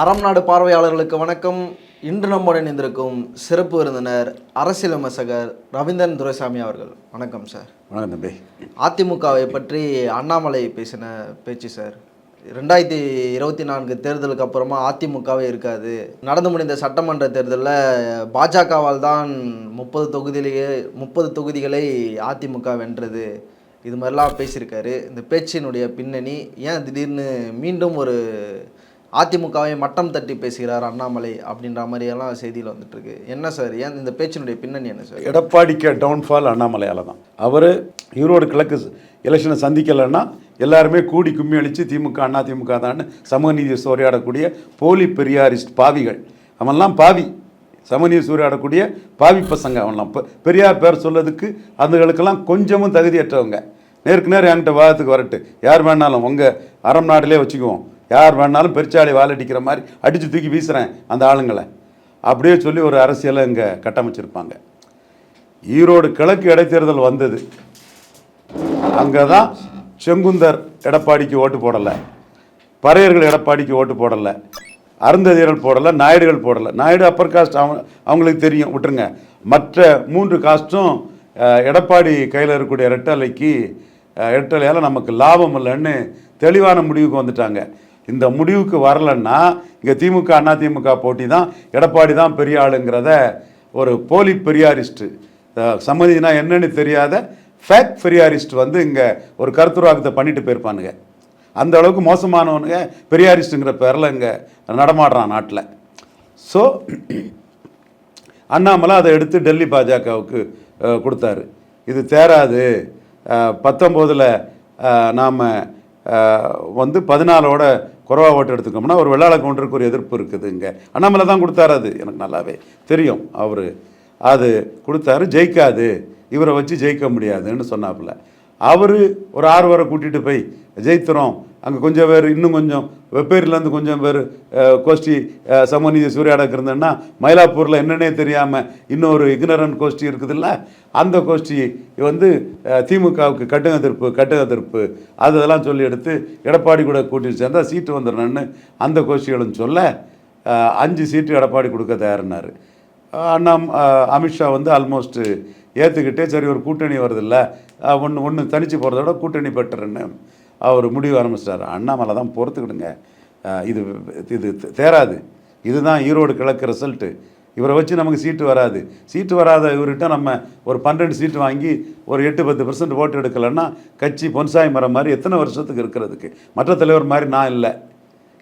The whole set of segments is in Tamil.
அறம் நாடு பார்வையாளர்களுக்கு வணக்கம். இன்று நம்முடன் இணைந்திருக்கும் சிறப்பு விருந்தினர் அரசியல் விமர்சகர் ரவீந்திரன் துரைசாமி அவர்கள். வணக்கம் சார் வணக்கம் தம்பி. அதிமுகவை பற்றி அண்ணாமலை பேசின பேச்சு சார் ரெண்டாயிரத்தி இருபத்தி நான்கு தேர்தலுக்கு அப்புறமா அதிமுகவே இருக்காது. நடந்து முடிந்த சட்டமன்ற தேர்தலில் பாஜகவால் தான் முப்பது தொகுதியிலேயே முப்பது தொகுதிகளை அதிமுக வென்றது. இது மாதிரிலாம் பேசியிருக்காரு. இந்த பேச்சினுடைய பின்னணி ஏன் திடீர்னு மீண்டும் ஒரு அதிமுகவை மட்டம் தட்டி பேசுகிறார் அண்ணாமலை அப்படின்ற மாதிரியெல்லாம் செய்தியில் வந்துட்டுருக்கு. என்ன சார்? ஏன் இந்த பேச்சினுடைய பின்னணி என்ன சார்? எடப்பாடிக்கு டவுன்ஃபால் அண்ணாமலையால் தான். அவர் ஈரோடு கிழக்கு எலெக்ஷனை சந்திக்கலைன்னா எல்லாருமே கூடி கும்மி அடித்து திமுக அண்ணா திமுக தான் சமூக நீதி சூறையாடக்கூடிய போலி பெரியாரிஸ்ட் பாவிகள். அவன்லாம் பாவி. சமநீதி சூறையாடக்கூடிய பாவி பசங்க அவன்லாம். இப்போ பெரியார் பேர் சொல்லதுக்கு அதுகளுக்கெல்லாம் கொஞ்சமும் தகுதியற்றவங்க. நேருக்கு நேர் என்கிட்ட வாதத்துக்கு வரட்டு. யார் வேணாலும் உங்கள் அறம் நாட்டிலே வச்சுக்குவோம். யார் வேணாலும் பெருச்சாளி வாலடிக்கிற மாதிரி அடித்து தூக்கி வீசுகிறேன் அந்த ஆளுங்களை. அப்படியே சொல்லி ஒரு அரசியலை இங்கே கட்டமைச்சிருப்பாங்க. ஈரோடு கிழக்கு இடைத்தேர்தல் வந்தது. அங்கே தான் செங்குந்தர் எடப்பாடிக்கு ஓட்டு போடலை. பறையர்கள் எடப்பாடிக்கு ஓட்டு போடலை. அருந்ததியர்கள் போடலை நாயுடுகள் போடலை. நாயுடு அப்பர் காஸ்ட் அவங்க அவங்களுக்கு தெரியும். விட்டுருங்க. மற்ற மூன்று காஸ்ட்டும் எடப்பாடி கையில் இருக்கக்கூடிய ரெட்டலைக்கு ரெட்டலையால் நமக்கு லாபம் இல்லைன்னு தெளிவான முடிவுக்கு வந்துட்டாங்க. இந்த முடிவுக்கு வரலன்னா இங்கே திமுக அண்ணா திமுக போட்டி தான் எடப்பாடி தான் பெரிய ஆளுங்கிறத ஒரு போலி பெரியாரிஸ்ட்டு சம்மதினா என்னன்னு தெரியாத ஃபேக் பெரியாரிஸ்ட் வந்து இங்கே ஒரு கருத்துருவாக்கத்தை பண்ணிட்டு போயிருப்பானுங்க. அந்த அளவுக்கு மோசமானவனுங்க பெரியாரிஸ்ட்டுங்கிற பேரில் இங்கே நடமாடுறான் நாட்டில். ஸோ அண்ணாமலை அதை எடுத்து டெல்லி பாஜகவுக்கு கொடுத்தாரு. இது தேராது. பத்தொம்போதில் நாம் வந்து பதினாலோட குறவா ஓட்டு எடுத்துக்கோம்னா ஒரு வெள்ளாள கவுண்டருக்கு ஒரு எதிர்ப்பு இருக்குது இங்கே அண்ணாமலை தான் கொடுத்தாரு அது. எனக்கு நல்லாவே தெரியும். அவர் அது கொடுத்தாரு. ஜெயிக்காது. இவரை வச்சு ஜெயிக்க முடியாதுன்னு சொன்னாப்புல. அவர் ஒரு ஆறுவரை கூட்டிகிட்டு போய் ஜெயித்துறோம். அங்கே கொஞ்சம் பேர் இன்னும் கொஞ்சம் வெப்பேரிலேருந்து கொஞ்சம் பேர் கோஷ்டி சமநிதி சமநீதி சூறையாடக்கு இருந்தேன்னா மயிலாப்பூரில் என்னன்னே தெரியாமல் இன்னொரு இக்னரன் கோஷ்டி இருக்குதுல்ல அந்த கோஷ்டி வந்து திமுகவுக்கு கட்டுங்க திருப்பு கட்டுங்க திருப்பு. அது இதெல்லாம் சொல்லி எடுத்து எடப்பாடி கூட கூட்டிட்டு சேர்ந்தா சீட்டு வந்துடணும்னு அந்த கோஷ்டிகளும் சொல்ல அஞ்சு சீட்டு எடப்பாடி கொடுக்க தயாரினார் அண்ணா அமித்ஷா வந்து ஆல்மோஸ்ட்டு ஏற்றுக்கிட்டே சரி ஒரு கூட்டணி வருதில்ல ஒன்று ஒன்று தனித்து போகிறத விட கூட்டணி பெட்டர்ன்னு அவர் முடிவு ஆரம்பிச்சிட்டார். அண்ணாமலை தான் பொறுத்துக்கிடுங்க. இது இது தேராது. இதுதான் ஈரோடு கிழக்கு ரிசல்ட்டு. இவரை வச்சு நமக்கு சீட்டு வராது. சீட்டு வராத இவர்கிட்ட நம்ம ஒரு பன்னெண்டு சீட்டு வாங்கி ஒரு எட்டு பத்து பர்சன்ட் ஓட்டு எடுக்கலைன்னா கட்சி பொன்சாய் மரம் மாதிரி எத்தனை வருஷத்துக்கு இருக்கிறதுக்கு? மற்ற தலைவர் மாதிரி நான் இல்லை.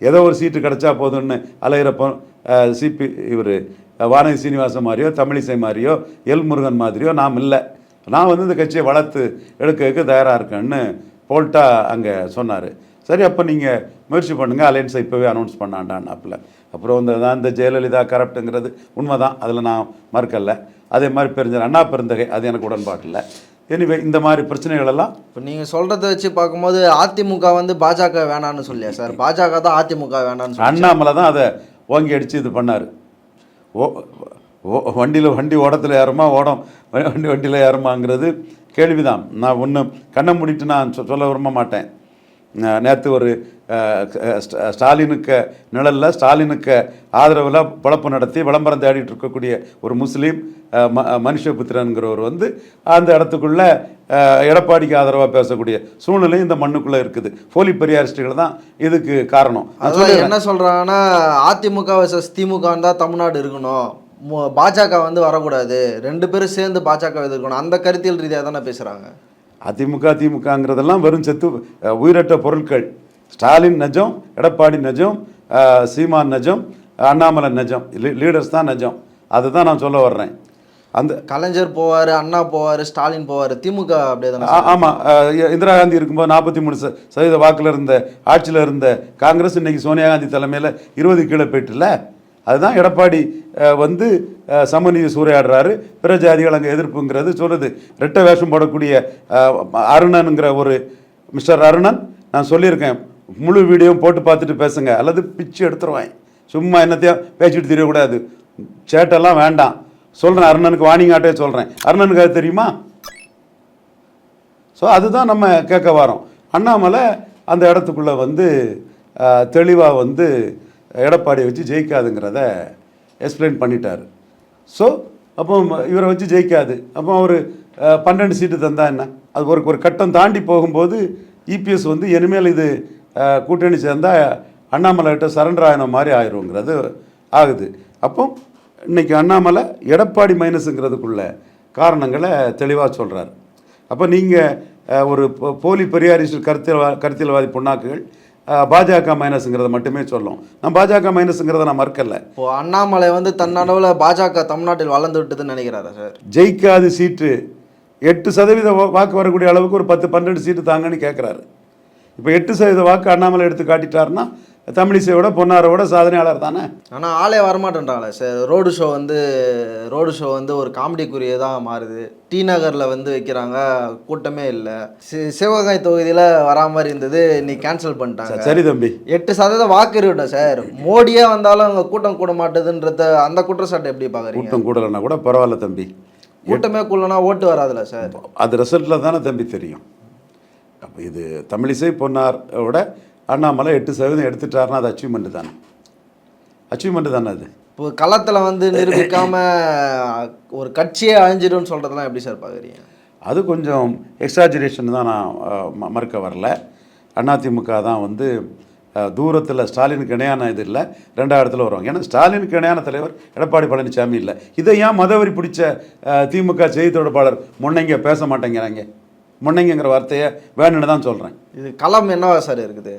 ஏதோ ஒரு சீட்டு கிடைச்சா போதும்னு அலையிறப்போ சிபி இவர் வானதி சீனிவாசன் மாதிரியோ தமிழிசை மாதிரியோ எல் முருகன் மாதிரியோ நாம் இல்லை. நான் வந்து இந்த கட்சியை வளர்த்து எடுக்கிறதுக்கு தயாராக இருக்கேன்னு போல்ட்டா அங்கே சொன்னார். சரி அப்போ நீங்கள் முயற்சி பண்ணுங்கள் அலையன்ஸை இப்போவே அனௌன்ஸ் பண்ணாண்டான்னாப்புல. அப்புறம் இந்த தான் இந்த ஜெயலலிதா கரப்ட்டுங்கிறது உண்மை தான் அதில் நான் மறுக்கல அதே மாதிரி பெருஞ்சர் அண்ணா பெருந்தகை அது எனக்கு உடன்பாடு இல்லை. எனிவே இந்த மாதிரி பிரச்சனைகள் எல்லாம் இப்போ நீங்கள் சொல்கிறத வச்சு பார்க்கும்போது அதிமுக வந்து பாஜக வேணான்னு சொல்லியா சார்? பாஜக தான் அதிமுக வேணான்னு சொல்லி அண்ணாமலை தான் அதை ஓங்கி அடித்து இது பண்ணார். ஓ ஓ வண்டியில் வண்டி ஓடத்தில் ஏறுமா ஓடம் வண்டி வண்டியில் ஏறுமாங்கிறது கேள்விதான். நான் ஒன்று கண்ணை மூடிட்டு நான் சொல்ல விரும்ப மாட்டேன். நேற்று ஒரு ஸ்டாலினுக்கு நிழலில் ஸ்டாலினுக்கு ஆதரவில் பழப்பு நடத்தி விளம்பரம் தேடிட்டு இருக்கக்கூடிய ஒரு முஸ்லீம் ம மனுஷபுத்திரன்கிறவர் வந்து அந்த இடத்துக்குள்ள எடப்பாடிக்கு ஆதரவாக பேசக்கூடிய சூழ்நிலை இந்த மண்ணுக்குள்ளே இருக்குது. போலி பெரியாரிஸ்டுகள் தான் இதுக்கு காரணம். என்ன சொல்கிறாங்கன்னா அதிமுக திமுக தான் தமிழ்நாடு இருக்கணும். பாஜக வந்து வரக்கூடாது. ரெண்டு பேரும் சேர்ந்து பாஜக எதிர்க்கணும். அந்த கருத்தியல் ரீதியாக தானே பேசுகிறாங்க அதிமுக திமுகங்கிறதெல்லாம் வெறும் செத்து உயிரற்ற பொருட்கள். ஸ்டாலின் நஜம் எடப்பாடி நஜம் சீமான் நஜம் அண்ணாமலை நஜம். லீடர்ஸ் தான் நஜம். அதுதான் நான் சொல்ல வர்றேன். அந்த கலைஞர் போவார் அண்ணா போவார் ஸ்டாலின் போவார் திமுக அப்படியே தானே ஆ- ஆமா. அஹ், இ- இந்திரா காந்தி இருக்கும்போது நாற்பத்தி மூணு சதவீத வாக்குல இருந்த ஆட்சியில் இருந்த காங்கிரஸ் இன்னைக்கு சோனியா காந்தி தலைமையில் இருபது கீழே போயிட்டுல அதுதான் எடப்பாடி வந்து சமநிதி சமநீதி சூறையாடுறாரு. பிற ஜாதிகள் அங்கே எதிர்ப்புங்கிறது சொல்லுது. ரெட்டை வேஷம் போடக்கூடிய அருணனுங்கிற ஒரு மிஸ்டர் அருணன் நான் சொல்லியிருக்கேன். முழு வீடியோ போட்டு பார்த்துட்டு பேசுங்க. அல்லது பிச்சு எடுத்துருவேன். சும்மா என்னத்தையும் பேசிட்டு தெரியக்கூடாது. சேட்டெல்லாம் வேண்டாம். சொல்கிறேன் அருணனுக்கு வார்னிங் ஆட்டே சொல்கிறேன் அருணனுக்கு அது தெரியுமா? ஸோ அதுதான் நம்ம கேட்க வரோம் அண்ணாமலை அந்த இடத்துக்குள்ளே வந்து தெளிவாக வந்து எடப்பாடியை வச்சு ஜெயிக்காதுங்கிறத எக்ஸ்பிளைன் பண்ணிட்டார். ஸோ அப்போ இவரை வச்சு ஜெயிக்காது. அப்போ அவர் பன்னெண்டு சீட்டு தந்தா என்ன? அது ஒரு ஒரு கட்டம் தாண்டி போகும்போது இபிஎஸ் வந்து இனிமேல் இது கூட்டணி சேர்ந்தால் அண்ணாமலை கிட்ட சரண்டர் ஆகின மாதிரி ஆயிருங்கிறது ஆகுது. அப்போ இன்னைக்கு அண்ணாமலை எடப்பாடி மைனஸுங்கிறதுக்குள்ள காரணங்களை தெளிவாக சொல்கிறார் அப்போ நீங்கள் ஒரு போலி பெரியாரிஸ்ட் கருத்தியல்வா கருத்தியல்வாதி பொன்னாக்குகள் பாஜக மைனஸுங்கிறத மட்டுமே சொல்லும். நான் பாஜக மைனஸுங்கிறத நான் மறுக்கல. இப்போ அண்ணாமலை வந்து தன்னளவில் பாஜக தமிழ்நாட்டில் வளர்ந்து விட்டதுன்னு நினைக்கிறாரா சார்? ஜெயிக்காது சீட்டு எட்டு சதவீத வாக்கு வரக்கூடிய அளவுக்கு ஒரு பத்து பன்னெண்டு சீட்டு தாங்கன்னு கேட்குறாரு இப்போ எட்டு சதவீத வாக்கு அண்ணாமலை எடுத்து காட்டிட்டாருன்னா தமிழிசையோட பொன்னாரோட சாதனையாளர் தானே? ஆனால் ஆளே வரமாட்டேன்றாங்களே சார் ரோடு ஷோ வந்து ரோடு ஷோ வந்து ஒரு காமெடிக்குரியதாக மாறுது. டி நகரில் வந்து வைக்கிறாங்க கூட்டமே இல்லை. சி சிவகங்கை தொகுதியில் வரா மாதிரி இருந்தது இன்னைக்கு கேன்சல் பண்ணிட்டாங்க. சரி தம்பி. எட்டு சதவீதம் வாக்கு இருக்கட்டும் சார். மோடியே வந்தாலும் அங்கே கூட்டம் கூட மாட்டுதுன்றத அந்த குற்றச்சாட்டை எப்படி பார்க்குறீங்க கூட்டம் கூடலைன்னா கூட பரவாயில்ல தம்பி. கூட்டமே கூடலனா ஓட்டு வராதுல்ல சார். அது ரிசல்ட்டில் தானே தம்பி தெரியும். அப்போ இது தமிழிசை பொன்னாரோட அண்ணாமலை எட்டு சதவீதம் எடுத்துட்டாருன்னா அது அச்சீவ்மெண்ட் தானே? அச்சீவ்மெண்ட் தானே அது? இப்போ களத்தில் வந்து நிரூபிக்காம ஒரு கட்சியே அழிஞ்சிடும்னு சொல்கிறதெல்லாம் எப்படி சார் பார்க்குறீங்க அது கொஞ்சம் எக்ஸாஜரேஷன் தான் நான் மறுக்க வரல. அதிமுக தான் வந்து தூரத்தில் ஸ்டாலினுக்கு இணையான இது இல்லை ரெண்டாவது இடத்துல வருவாங்க. ஏன்னா ஸ்டாலினுக்கு இணையான தலைவர் எடப்பாடி பழனிசாமி இல்லை. இதை ஏன் மதவரி பிடிச்ச திமுக செய்தி தொடர்பாளர் முன்னைங்க பேச மாட்டேங்கிறாங்க? முன்னைங்கிற வார்த்தையை வேணும்னு தான் சொல்கிறேன் இது களம் என்னவா சார் இருக்குது?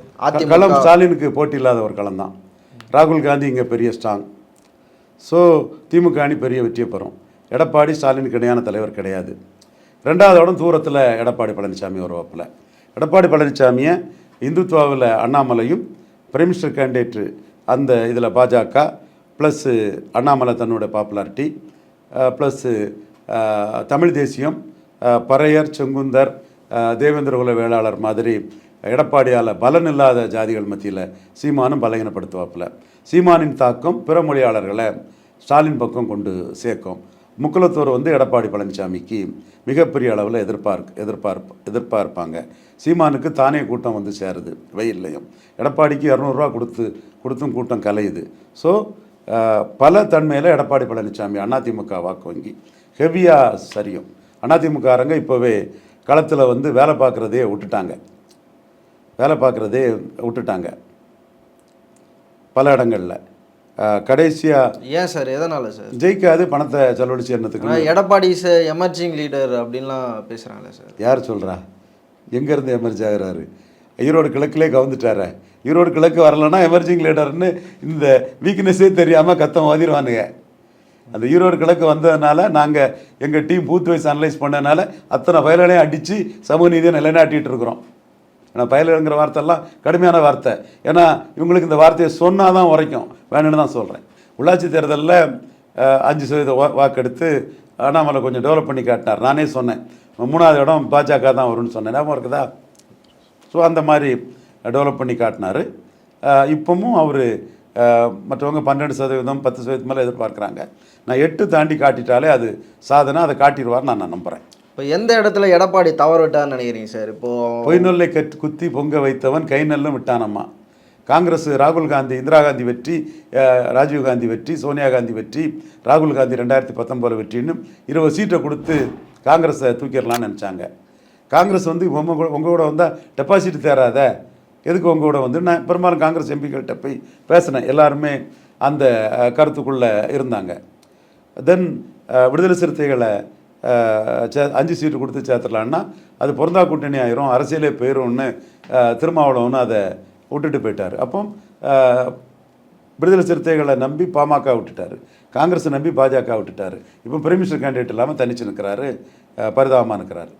களம் ஸ்டாலினுக்கு போட்டி இல்லாத ஒரு களம் தான். ராகுல் காந்தி இங்கே பெரிய ஸ்ட்ராங் ஸோ திமுக அணி பெரிய வெற்றியை பெறும். எடப்பாடி ஸ்டாலினுக்கு இணையான தலைவர் கிடையாது. ரெண்டாவது இடம் தூரத்தில் எடப்பாடி பழனிசாமி வருவாப்பில் எடப்பாடி பழனிசாமியை இந்துத்துவாவில் அண்ணாமலையும் பிரைம் மினிஸ்டர் கேண்டிடேட்டு அந்த இதில் பாஜக ப்ளஸ்ஸு அண்ணாமலை தன்னோட பாப்புலாரிட்டி ப்ளஸ்ஸு தமிழ் தேசியம் பறையர் செங்குந்தர் தேவேந்திரகுல தேவேந்திர வேளாளர் மாதிரி எடப்பாடியால் பலன் இல்லாத ஜாதிகள் மத்தியில் சீமானும் பலகீனப்படுத்துவாப்புல. சீமானின் தாக்கம் பிற மொழியாளர்களை ஸ்டாலின் பக்கம் கொண்டு சேர்க்கும். முக்குலத்தூர் வந்து எடப்பாடி பழனிசாமிக்கு மிகப்பெரிய அளவில் எதிர்பார்க் எதிர்பார்ப்பு எதிர்பார்ப்பாங்க. சீமானுக்கு தானே கூட்டம் வந்து சேருது வெயில்லையும் எடப்பாடிக்கு இரநூறுவா கொடுத்து கொடுத்தும் கூட்டம் கலையுது. ஸோ பல தன்மையில் எடப்பாடி பழனிசாமி அதிமுக வாக்கு வங்கி. ஹெவியாக சரியும். அதிமுககாரங்க இப்போவே களத்தில் வந்து வேலை பார்க்குறதே விட்டுட்டாங்க. வேலை பார்க்குறதே விட்டுட்டாங்க. பல இடங்களில். கடைசியாக ஏன் சார்? எதனால சார்? ஜெயிக்காது பணத்தை செலவழிச்சு என்னத்துக்கு எடப்பாடி இஸ் எமர்ஜிங் லீடர் அப்படின்லாம் பேசுகிறாங்களே சார். யார் சொல்கிறா எங்கேருந்து எமர்ஜி ஆகுறாரு? ஈரோடு கிழக்குலே கவுந்துட்டார. ஈரோடு கிழக்கு வரலன்னா எமர்ஜிங் லீடர்னு இந்த வீக்னஸே தெரியாமல் கத்தம் வாதிடுவானுங்க. அந்த ஈரோடு கிழக்கு வந்ததுனால நாங்கள் எங்கள் டீம் பூத் வைஸ் அனலைஸ் பண்ணதுனால அத்தனை பயலையும் அடித்து சமூக நீதியை நிலைநாட்டிகிட்டு இருக்கிறோம். ஏன்னா பயலுங்கிற வார்த்தைலாம் கடுமையான வார்த்தை. ஏன்னா இவங்களுக்கு இந்த வார்த்தையை சொன்னால் தான் உரைக்கும். வேணும்னு தான் சொல்கிறேன் உள்ளாட்சி தேர்தலில் அஞ்சு சதவீத வா வாக்கெடுத்து அண்ணாமலை கொஞ்சம் டெவலப் பண்ணி காட்டினார். நானே சொன்னேன். மூணாவது இடம் பாஜக தான் வரும்னு சொன்னேன். ஞாபகம் இருக்குதா? ஸோ அந்த மாதிரி டெவலப் பண்ணி காட்டினார். இப்போவும் அவர் மற்றவங்க பன்னெண்டு சதவீதம் பத்து சதவீதம் மேலே எதிர்பார்க்குறாங்க. நான் எட்டு தாண்டி காட்டிட்டாலே அது சாதனை அதை காட்டிடுவார் நான் நம்புகிறேன் இப்போ எந்த இடத்துல எடப்பாடி தவறு விட்டான்னு நினைக்கிறீங்க சார்? இப்போ பொய்நொல்லை கட் குத்தி பொங்க வைத்தவன் கை நெல்லும் விட்டானம்மா காங்கிரஸ் ராகுல் காந்தி இந்திரா காந்தி வெற்றி ராஜீவ் காந்தி வெற்றி சோனியா காந்தி வெற்றி ராகுல் காந்தி ரெண்டாயிரத்தி பத்தொம்போது வெற்றின்னு இருபது சீட்டை கொடுத்து காங்கிரஸை தூக்கிடலாம்னு நினச்சாங்க. காங்கிரஸ் வந்து உங்க கூட உங்க கூட வந்தால் டெபாசிட் தேராத. எதுக்கு உங்க கூட வந்து? நான் பெரும்பாலும் காங்கிரஸ் எம்பிக்கள்கிட்ட போய் பேசினேன். எல்லாருமே அந்த கருத்துக்குள்ளே இருந்தாங்க. தென் விடுதலை சிறுத்தைகளை சே- அஞ்சு சீட்டு கொடுத்து சேர்த்துடலான்னா அது பொருந்தா கூட்டணி ஆயிரும் அரசியலே போயிரும்னு திருமாவளவன் அதை விட்டுட்டு போயிட்டார். அப்போ விடுதலை சிறுத்தைகளை நம்பி பாமக விட்டுட்டாரு. காங்கிரஸை நம்பி பாஜக விட்டுட்டார். இப்போ பிரைம் மினிஸ்டர் கேண்டிடேட் இல்லாமல் தனிச்சு நிற்கிறாரு பரிதாபமாக நிற்கிறாரு